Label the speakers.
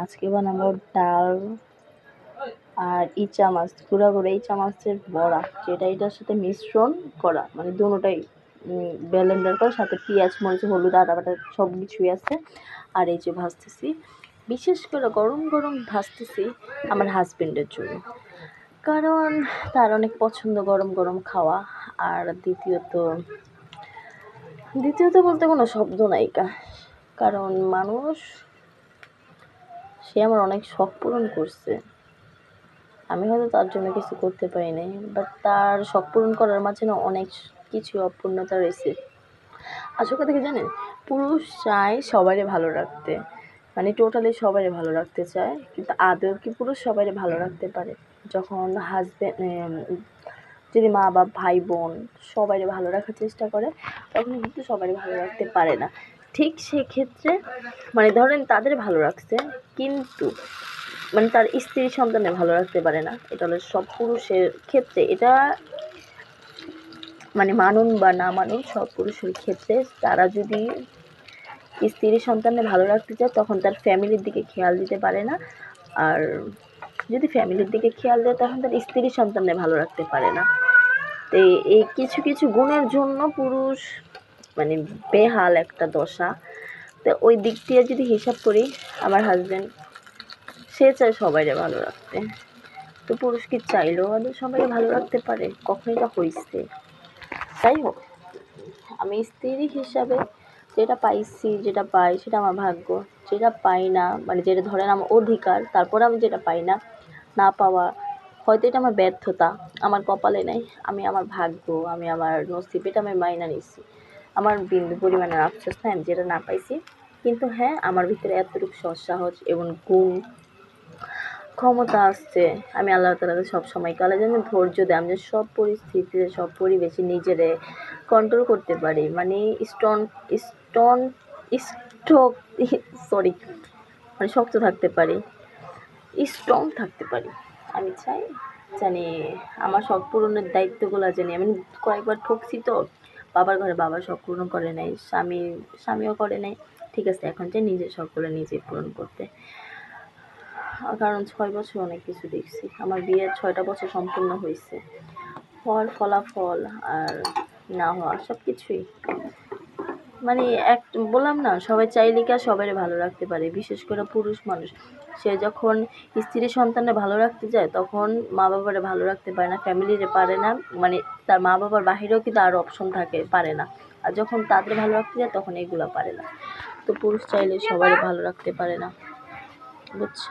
Speaker 1: আজকে বানাবো ডাল আর ইচা মাছ, গুঁড়া গুঁড়া ইচা মাছের বড়া, যেটা এটার সাথে মিশ্রণ করা মানে দুটোটাই ব্লেন্ডার করা, সাথে পেঁয়াজ, মরিচ, হলুদ, আদা বাটা সব কিছুই আছে। আর এই যে ভাজতেছি, বিশেষ করে গরম গরম ভাজতেছি আমার হাজবেন্ডের জন্য। কারণ তার অনেক পছন্দ গরম গরম খাওয়া, আর দ্বিতীয়ত দ্বিতীয়ত বলতে কোনো শব্দ নাইকা কারণ মানুষ সে আমার অনেক শখ পূরণ করছে। আমি হয়তো তার জন্য কিছু করতে পারি নাই বাট তার শখ পূরণ করার মাঝে না অনেক কিছু অপূর্ণতা রয়েছে। আসল কথা কি জানেন, পুরুষ চায় সবারই ভালো রাখতে মানে টোটালি সবারই ভালো রাখতে চায়, কিন্তু আদৌ কি পুরুষ সবারই ভালো রাখতে পারে? যখন হাজব্যান্ড যদি মা বাপ ভাই বোন সবারই ভালো রাখার চেষ্টা করে, তখন কিন্তু সবারই ভালো রাখতে পারে না। ঠিক সেক্ষেত্রে মানে ধরেন তাদের ভালো রাখছে, কিন্তু মানে তার স্ত্রী সন্তানের ভালো রাখতে পারে না। এটা হলো সব পুরুষের ক্ষেত্রে। এটা মানে মানুন বা না মানুন সব পুরুষের ক্ষেত্রে তারা যদি স্ত্রী সন্তানের ভালো রাখতে চায়, তখন তার ফ্যামিলির দিকে খেয়াল দিতে পারে না। আর যদি ফ্যামিলির দিকে খেয়াল দেয়, তখন তার স্ত্রী সন্তানের ভালো রাখতে পারে না। তো এই কিছু কিছু গুণের জন্য পুরুষ মানে বেহাল একটা দশা। তো ওই দিক দিয়ে যদি হিসাব করি, আমার হাজব্যান্ড সে চায় সবাইরে ভালো রাখতে। তো পুরুষ কি চাইলেও সবাই ভালো রাখতে পারে, কখনই তা হয়েছে যাই হোক, আমি স্ত্রী হিসাবে যেটা পাইছি, যেটা পাই, সেটা আমার ভাগ্য। যেটা পাই না মানে যেটা ধরেন আমার অধিকার, তারপর আমি যেটা পাই না না পাওয়া, হয়তো এটা আমার ব্যর্থতা। আমার কপালে নেই, আমি আমার ভাগ্য, আমি আমার নসিব, এটা আমি মাইনা নিচ্ছি আমার বিন্দু পরিমাণের আফসোস নাই আমি যেটা না পাইছি। কিন্তু হ্যাঁ আমার ভিতরে এতটুকু সৎ সাহস এবং গুণ, ক্ষমতা আসছে। আমি আল্লাহ তালাকে সব সময় কালে যেন ধৈর্য দেয়। আমি যে সব পরিস্থিতিতে, সব পরিবেশে নিজেরে কন্ট্রোল করতে পারি। মানে স্টন স্টন স্ট্রোক সরি মানে শক্ত থাকতে পারি। স্ট্রং থাকতে পারি। আমি চাই জানি আমার সব পূরণের দায়িত্বগুলো জানি। আমি কয়েকবার ঠকছি তো। বাবার ঘরে বাবার শখ পূরণ করে নাই, স্বামী, স্বামীও করে নাই। ঠিক আছে, এখন যে নিজের শখগুলো নিজে পূরণ করতে। কারণ ছয় বছর অনেক কিছু দেখছি। আমার বিয়ের ছয়টা বছর সম্পূর্ণ হয়েছে। ফল, ফলাফল আর না হওয়া সব কিছুই মানে এক, বললাম না, সবাই চাইলে কি আর সবাই ভালো রাখতে পারে, বিশেষ করে পুরুষ মানুষ। সে যখন স্ত্রী সন্তানরা ভালো রাখতে যায়, তখন মা বাবারে ভালো রাখতে পারে না ফ্যামিলিরে পারে না মানে তার মা বাবার বাহিরেও কিন্তু আরও অপশন থাকে, পারে না। আর যখন তাদের ভালো রাখতে যায়, তখন এগুলো পারে না। তো পুরুষ চাইলে সবাই ভালো রাখতে পারে না। বুঝছ